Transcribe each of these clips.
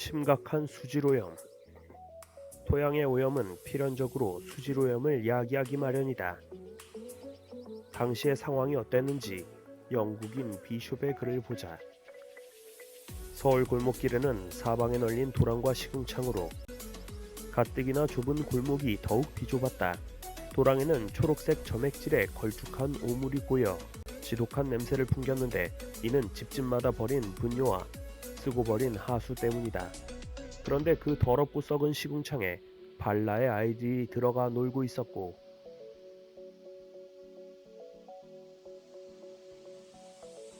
심각한 수질오염. 토양의 오염은 필연적으로 수질오염을 야기하기 마련이다. 당시의 상황이 어땠는지 영국인 비숍의 글을 보자. 서울 골목길에는 사방에 널린 도랑과 시궁창으로 가뜩이나 좁은 골목이 더욱 비좁았다. 도랑에는 초록색 점액질에 걸쭉한 오물이 고여 지독한 냄새를 풍겼는데 이는 집집마다 버린 분뇨와 쓰고 버린 하수 때문이다. 그런데 그 더럽고 썩은 시궁창에 발라의 아이들이 들어가 놀고 있었고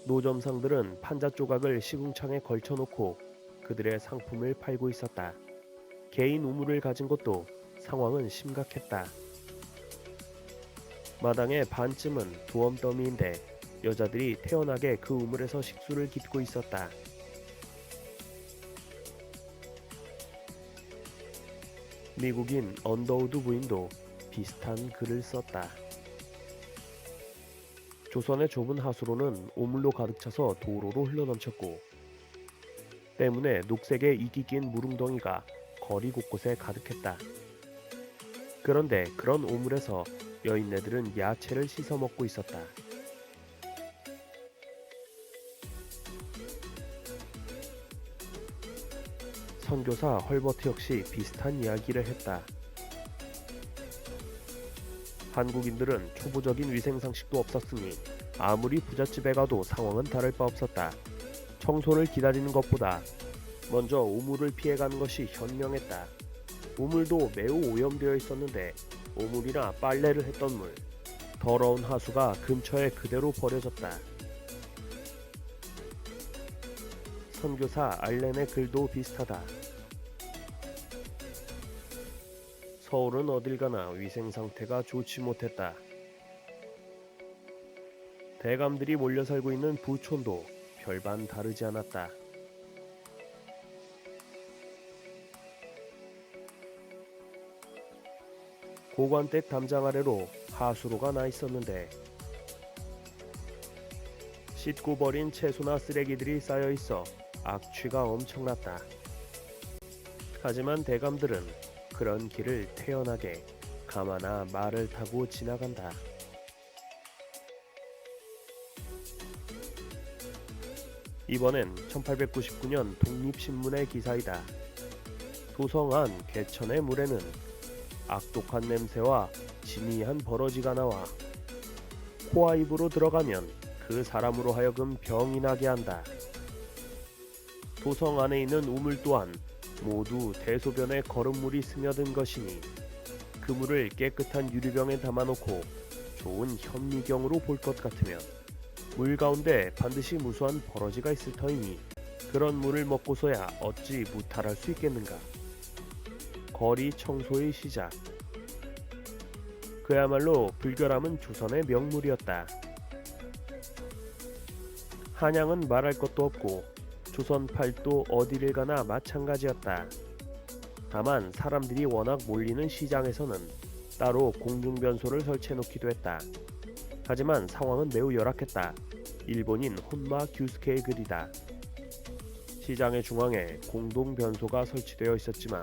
노점상들은 판자 조각을 시궁창에 걸쳐놓고 그들의 상품을 팔고 있었다. 개인 우물을 가진 것도 상황은 심각했다. 마당의 반쯤은 두엄 더미인데 여자들이 태연하게 그 우물에서 식수를 깃고 있었다. 미국인 언더우드 부인도 비슷한 글을 썼다. 조선의 좁은 하수로는 오물로 가득 차서 도로로 흘러넘쳤고 때문에 녹색의 이기 낀 무릉덩이가 거리 곳곳에 가득했다. 그런데 그런 오물에서 여인네들은 야채를 씻어 먹고 있었다. 선교사 헐버트 역시 비슷한 이야기를 했다. 한국인들은 초보적인 위생 상식도 없었으니 아무리 부잣집에 가도 상황은 다를 바 없었다. 청소를 기다리는 것보다 먼저 우물을 피해가는 것이 현명했다. 우물도 매우 오염되어 있었는데 오물이나 빨래를 했던 물, 더러운 하수가 근처에 그대로 버려졌다. 선교사 알렌의 글도 비슷하다. 서울은 어딜 가나 위생 상태가 좋지 못했다. 대감들이 몰려 살고 있는 부촌도 별반 다르지 않았다. 고관댁 담장 아래로 하수로가 나 있었는데 씻고 버린 채소나 쓰레기들이 쌓여 있어 악취가 엄청났다. 하지만 대감들은 그런 길을 태연하게 가마나 말을 타고 지나간다. 이번엔 1899년 독립신문의 기사이다. 도성안 개천의 물에는 악독한 냄새와 진이한 버러지가 나와 코와 입으로 들어가면 그 사람으로 하여금 병이 나게 한다. 도성 안에 있는 우물 또한 모두 대소변에 거름물이 스며든 것이니 그 물을 깨끗한 유리병에 담아놓고 좋은 현미경으로 볼 것 같으면 물 가운데 반드시 무수한 버러지가 있을 터이니 그런 물을 먹고서야 어찌 무탈할 수 있겠는가. 거리 청소의 시작. 그야말로 불결함은 조선의 명물이었다. 한양은 말할 것도 없고 조선 팔도 어디를 가나 마찬가지였다. 다만 사람들이 워낙 몰리는 시장에서는 따로 공중변소를 설치해 놓기도 했다. 하지만 상황은 매우 열악했다. 일본인 혼마 규스케의 글이다. 시장의 중앙에 공동 변소가 설치되어 있었지만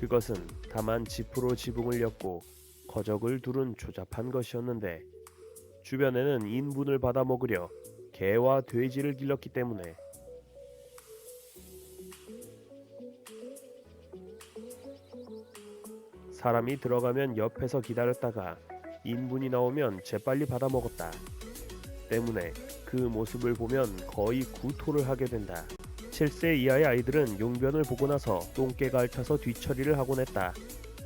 그것은 다만 지프로 지붕을 엮고 거적을 두른 조잡한 것이었는데 주변에는 인분을 받아 먹으려 개와 돼지를 길렀기 때문에 사람이 들어가면 옆에서 기다렸다가 인분이 나오면 재빨리 받아 먹었다. 때문에 그 모습을 보면 거의 구토를 하게 된다. 7세 이하의 아이들은 용변을 보고 나서 똥개가 앓혀서 뒤처리를 하곤 했다.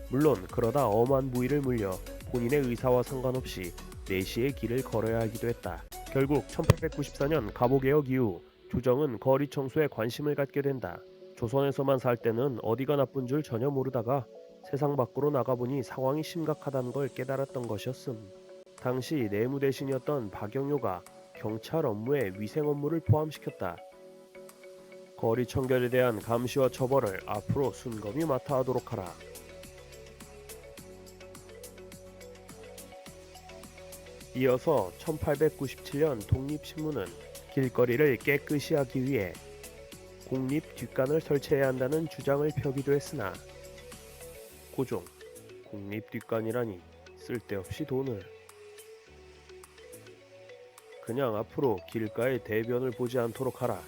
물론 그러다 엄한 부위를 물려 본인의 의사와 상관없이 4시의 길을 걸어야 하기도 했다. 결국 1894년 갑오개혁 이후 조정은 거리 청소에 관심을 갖게 된다. 조선에서만 살 때는 어디가 나쁜 줄 전혀 모르다가 세상 밖으로 나가보니 상황이 심각하다는 걸 깨달았던 것이었음. 당시 내무대신이었던 박영효가 경찰 업무에 위생 업무를 포함시켰다. 거리 청결에 대한 감시와 처벌을 앞으로 순검이 맡아 하도록 하라. 이어서 1897년 독립신문은 길거리를 깨끗이 하기 위해 공립 뒷간을 설치해야 한다는 주장을 펴기도 했으나 고종 공립 뒷간이라니 쓸데없이 돈을 그냥 앞으로 길가에 대변을 보지 않도록 하라.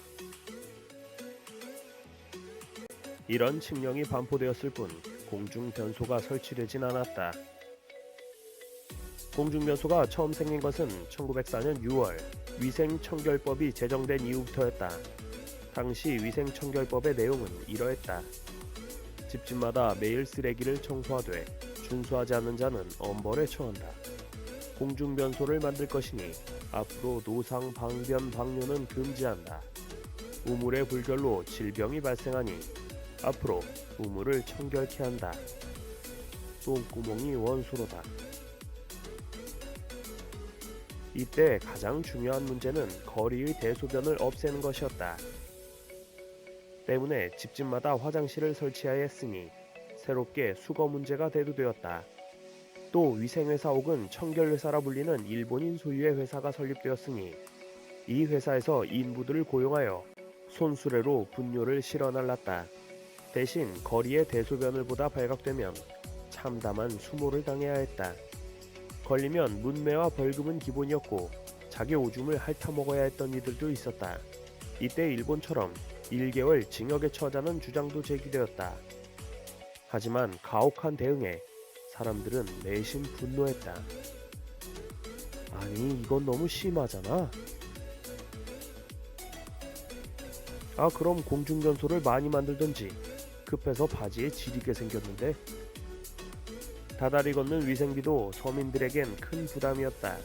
이런 칙령이 반포되었을 뿐 공중 변소가 설치되진 않았다. 공중 변소가 처음 생긴 것은 1904년 6월 위생 청결법이 제정된 이후부터였다. 당시 위생 청결법의 내용은 이러했다. 집집마다 매일 쓰레기를 청소하되 준수하지 않는 자는 엄벌에 처한다. 공중 변소를 만들 것이니 앞으로 노상 방변 방류는 금지한다. 우물의 불결로 질병이 발생하니 앞으로 우물을 청결케 한다. 똥구멍이 원수로다. 이때 가장 중요한 문제는 거리의 대소변을 없애는 것이었다. 때문에 집집마다 화장실을 설치해야 했으니 새롭게 수거 문제가 대두되었다. 또 위생회사 혹은 청결회사라 불리는 일본인 소유의 회사가 설립되었으니 이 회사에서 인부들을 고용하여 손수레로 분뇨를 실어 날랐다. 대신 거리의 대소변을 보다 발각되면 참담한 수모를 당해야 했다. 걸리면 문매와 벌금은 기본이었고 자기 오줌을 핥아 먹어야 했던 이들도 있었다. 이때 일본처럼 1개월 징역에 처하자는 주장도 제기되었다. 하지만 가혹한 대응에 사람들은 내심 분노했다. 아니 이건 너무 심하잖아. 아 그럼 공중전소를 많이 만들던지 급해서 바지에 지리게 생겼는데 다다리 걷는 위생비도 서민들에겐 큰 부담이었다.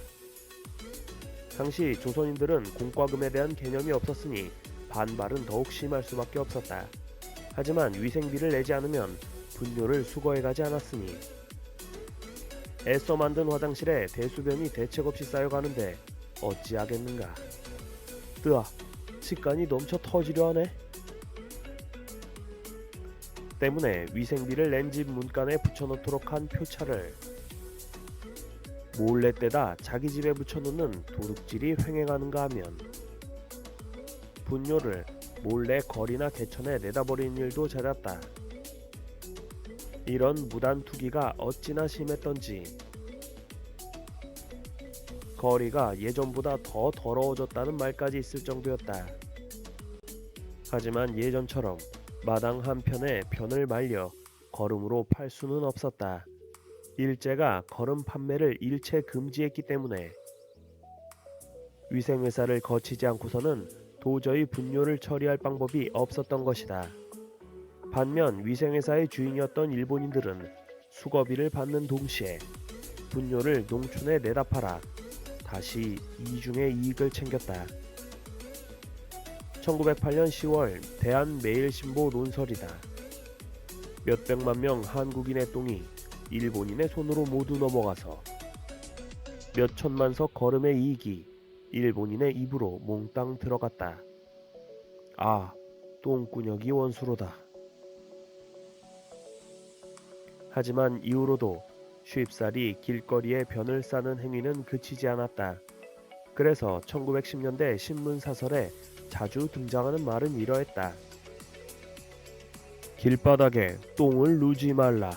당시 조선인들은 공과금에 대한 개념이 없었으니 반발은 더욱 심할 수밖에 없었다. 하지만 위생비를 내지 않으면 분뇨를 수거해 가지 않았으니 애써 만든 화장실에 대수변이 대책 없이 쌓여가는데 어찌하겠는가. 뜨아, 직간이 넘쳐 터지려 하네. 때문에 위생비를 낸 집 문간에 붙여놓도록 한 표차를 몰래 떼다 자기 집에 붙여놓는 도둑질이 횡행하는가 하면 분뇨를 몰래 거리나 개천에 내다버리는 일도 잦았다. 이런 무단 투기가 어찌나 심했던지 거리가 예전보다 더 더러워졌다는 말까지 있을 정도였다. 하지만 예전처럼 마당 한편에 변을 말려 걸음으로 팔 수는 없었다. 일제가 걸음 판매를 일체 금지했기 때문에 위생회사를 거치지 않고서는 도저히 분뇨를 처리할 방법이 없었던 것이다. 반면 위생회사의 주인이었던 일본인들은 수거비를 받는 동시에 분뇨를 농촌에 내다 팔아 다시 이중의 이익을 챙겼다. 1908년 10월 대한매일신보 논설이다. 몇백만 명 한국인의 똥이 일본인의 손으로 모두 넘어가서 몇천만 석 걸음의 이익이 일본인의 입으로 몽땅 들어갔다. 아, 똥꾸녕이 원수로다. 하지만 이후로도 쉽사리 길거리에 변을 싸는 행위는 그치지 않았다. 그래서 1910년대 신문 사설에 자주 등장하는 말은 이러했다. 길바닥에 똥을 누지 말라.